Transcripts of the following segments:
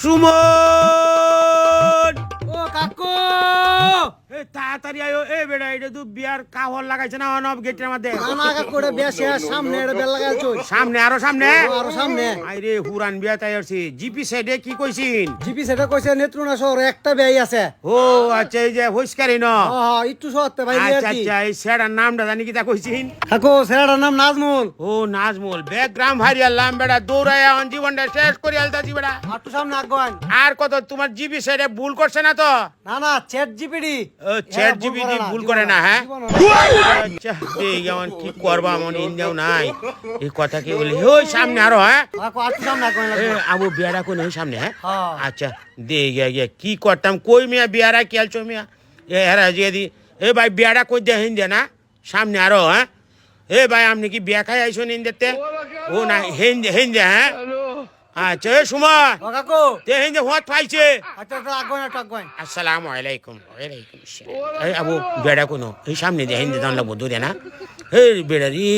সুমন তাড়াতাড়ি আয়ো। এ বেটা এটা তো বিয়ার কাহর লাগাইছে না অনব গেটের মধ্যে? এটা বেশি সামনে এটা বেল লাগাই চল। সামনে আরও সামনে? আরও সামনে। আইরে হুরান বিয়া তাই জিপি সাইডে কি কইছিন? জিপি সেটা কইছে নেত্রুনা শহর একটা বেই আছে। ও আচ্ছা এই যে হইসকারি ন? হ হ একটু সহতে ভাই আচ্ছা আচ্ছা এই নামটা জানি কি তা কইছিন? কাকু নাম নাজমুল। ও নাজমুল। ব্যাকগ্রাম হারিয়াল লাম বেটা দৌড়াইয়া অন জীবনটা শেষ করে আলতাছি বেটা একটু সামনে আগান আর কত তোমার জিপি সাইডে ভুল করছে না তো? না না চ্যাট জিপিডি। ও, chat GPT ভুল করে না, হ্যাঁ? আচ্ছা যেমন কি করবা এমন ইন্দিয়াও নাই। এই কথা কি বলি ওই সামনে আরও হ্যাঁ? আবু বিয়ারা কোন ওই সামনে হ্যাঁ? হ্যাঁ। আচ্ছা দে গিয়া গিয়া কি করতাম? কই মিয়া বিয়ারা কি আলছো মিয়া? এ হেরা জিয়ে দি এ ভাই বিয়ারা কই দে হিন্দে না? সামনে আরও হ্যাঁ? এ ভাই আপনি কি বিয়া খাই আইসো নিন্দে ও না হিন্দে হিন্দে হ্যাঁ? আচ্ছা এ কাকু। পাইছে? আচ্ছা একটু আগান একটু আগান। আসসালামু আলাইকুম ওয়ালাইকুম আসসালাম। এই আবু বেড়া কোনো এই সামনে না এই বেড়া রি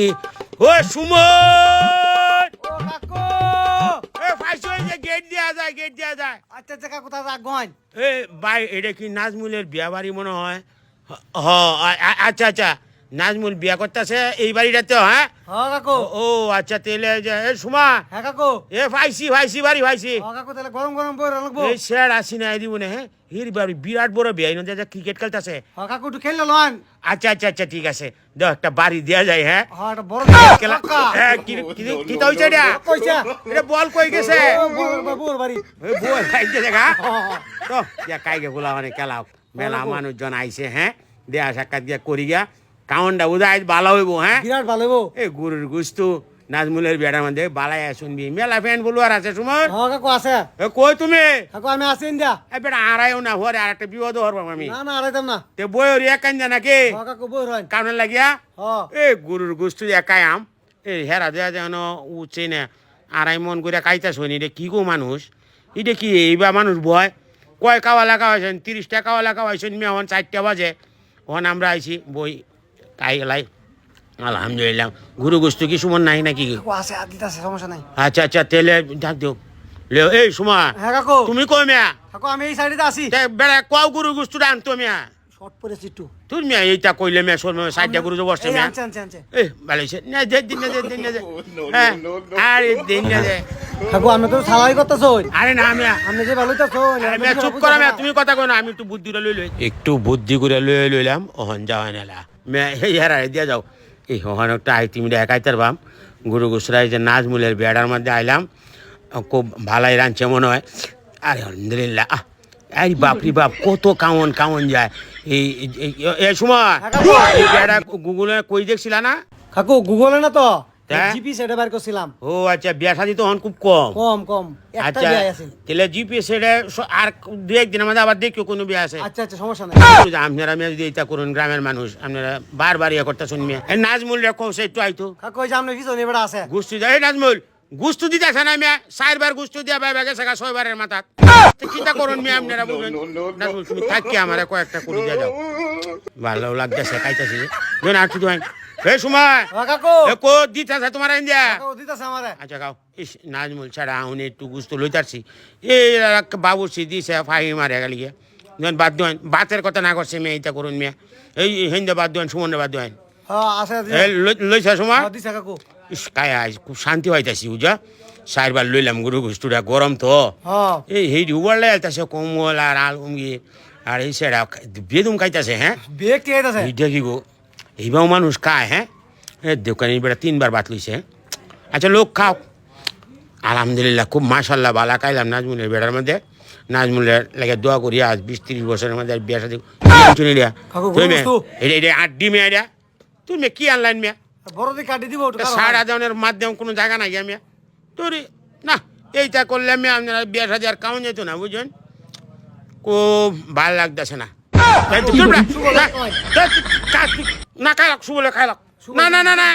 ও সুমন এ যে গেট দেয়া যায় গেট দেয়া যায়। আচ্ছা আচ্ছা কাকু তাতে আগান। এ ভাই এটা কি নাজমুলের বিয়া বাড়ি মনে হয়? হ আচ্ছা আচ্ছা। নাজমুল বিয়া করতেছে এই বাড়িটাতে হ্যাঁ? হ কাকু। ও আচ্ছা তেলে এ সুমা। হ্যাঁ কাকু। এ ফাইসি ফাইসি বাড়ি ফাইসি হ কাকু তাহলে গরম গরম বই লাগবো। এই স্যার আসি না দিব না হ্যাঁ? হির বাড়ি বিরাট বড় বিয়া ইনো যে ক্রিকেট খেলতেছে। হ কাকু একটু খেললে লন। আচ্ছা আচ্ছা আচ্ছা ঠিক আছে। দাও একটা বাড়ি দেওয়া যায় হ্যাঁ? হ এটা বড় খেলা হ্যাঁ, কি কি- তো হইছে এটা? কইছা এটা বল কই গেছে? ও বড় বল খাইতে হ তো ইয়া কাইগে গুলা মানে খেলাও মেলা মানুষজন আইছে হ্যাঁ? দেয়া সাক্ষাৎ গিয়া করি গিয়া কাউন্ডা উদয় ভালো হইব হ্যাঁ? বিরাট ভালো হইবো। এই গুরুর গুস্তু নাজমুলের বেড়ার মধ্যে বালাই শুনবি মেলা ফ্যান বলুয়ার আছে সুমন? হ কাকু আছে। এ কই তুমি? কাকু আমি আছি ইন্দা। এ বেটা আড়াইও না হরে আর একটা বিপদ হরবাম আমি। না না আড়াইতাম না। তে বইয়ের এক কান্দা নাকি? হ কাকু বই রন কারণ লাগিয়া? হ। এ গুরুর গোস্তু একাই আম। এই হেরা দেয়া যেন উচে না আড়াই মন করে কাইতা শুনি রে কি গো মানুষ? এটা কি এইবা মানুষ বয় কয় কাওয়া লাগা হয়েছেন তিরিশটা কাওয়া লাগা হয়েছেন মেহন চারটা বাজে। ওখানে আমরা আইছি বই তাই এলাই। আলহামদুলিল্লাহ। গুরু গোস্তু কি সুমন নাই নাকি? আছে সমস্যা নাই। আচ্ছা আচ্ছা তেলে ডাক দিও। লেও এই সুমা হ্যাঁ কাকু। তুমি কই মেয়া? কাকু আমি এই সাইডে আছি। তে বেড়া কও গুরু গোস্তু ডান তো মেয়া? শর্ট পড়েছি একটু তুমি মেয়া এইটা কইলে মেয়া শোন সাইডটা গুরু যে বসছে এই মেয়া। আনছে আনছে আনছে। vale, dice, no, de, de, de, de, de, de. হ্যাঁ, আরে দিন না দে। কাকু আমি তো সালাই করতেছ আরে না আমি আপনি যে ভালো তো আমি চুপ করো আমি তুমি কথা কই না আমি একটু বুদ্ধি করে লই লই। একটু বুদ্ধি করে লই লইলাম ওহন যাওয়া নেলা মে এই হারা দিয়া যাও এই ওহন একটা আই তুমি একাই তার বাম গুরু গুসরাই যে নাজমুলের বেড়ার মধ্যে আইলাম খুব ভালাই রাঁধছে মনে হয় আরে আলহামদুলিল্লাহ আহ এই বাপরি বাপ কত কাউন কাউন যায় এই এই- সময় গুগলে কই দেখছিলা না কাকু গুগলে না তো হ্যাঁ? জিপি সেটা বের করছিলাম। ও আচ্ছা বিয়া শাদি তো হন খুব কম। কম কম একটা আচ্ছা বিয়ে আছে। তাহলে আর আবার দেখিও কোনো বিয়া আছে। আচ্ছা আচ্ছা সমস্যা নাই। আপনারা আমি যদি এটা করুন গ্রামের মানুষ আপনারা বারবার ইয়ে করতে শুনবি এই নাজমুল রেখো সে একটু আইতো। কাকু পিছনে আছে। যায় নাজমুল গুস্তু দিতে আসে না মিয়া চারবার গুস্তু দিয়া থাকা ছয়বারের মাথাত। তো কিটা করুন মিয়া আপনারা তুমি থাকি আমার কয়েকটা করে দিয়ে যাও ভালো লাগতেছে খাইতেছি আর কিছু এই সময় ও কাকু। এ কো দিতেছে তোমার ইন্ডিয়া? কাকু দিতাছে আমারে। আচ্ছা গাও ইস নাজমুল ছাড়া আহুন একটু গুস্ত লইতারছি এই বাবুর দিছে ফাহি মারে গেলি যখন বাদ দেন বাতের কথা না করছে মেয়ে এটা করুন মেয়ে। এই হিন্দে বাদ দেন সুমনে বাদ দেন। আছে লইছে সময় হ্যাঁ, খুব শান্তি হইতাছি বুঝা? চারবার লইলাম গুরু গুস্তুটা গরম তো। হ্যাঁ। এই হেই আলতাছে কমল আর আলুম গিয়ে আর এই সেটা বেদুম খাইতাছে হ্যাঁ? এইটা কি গো? এইবাও মানুষ খায় হ্যাঁ? দোকানে বেটা তিনবার ভাত লইছে হ্যাঁ? আচ্ছা লোক খাও। আলহামদুলিল্লাহ খুব মাশাল্লাহ বালা খাইলাম নাজমুলের বেড়ার মধ্যে। নাজমুলের লাগে দোয়া করি আজ বিশ তিরিশ বছরের মধ্যে আর বিয়া সাথে বস্তু। এটা এটা আড্ডি মেয়া এটা তুমি কি আনলাইন মেয়া? বড় দিয়ে কাটি দিব সারা হয়। মাধ্যম কোনো জায়গা নাই আমি। তোরে না এইটা করলে আমি আপনারা বিয়ে সাথে আর কাউন যেত না বুঝছেন? খুব ভালো লাগতেছে না। না, খাইলাক সুবলে খাইলাক না না না না